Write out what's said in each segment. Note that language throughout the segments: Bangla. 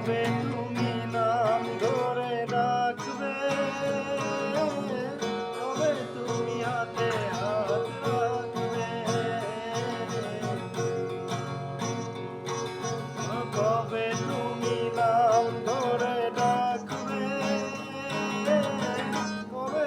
তবে তুমি নাম ধরে রাখবে তবে তুমি হাতে হাত রাখবে। কবে তুমি নাম ধরে রাখবে। কবে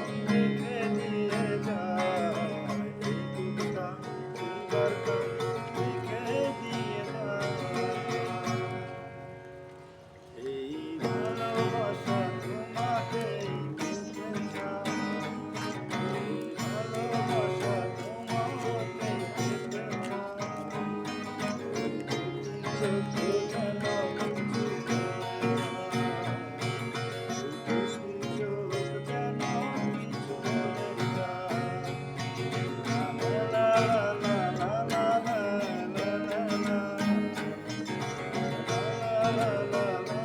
la la la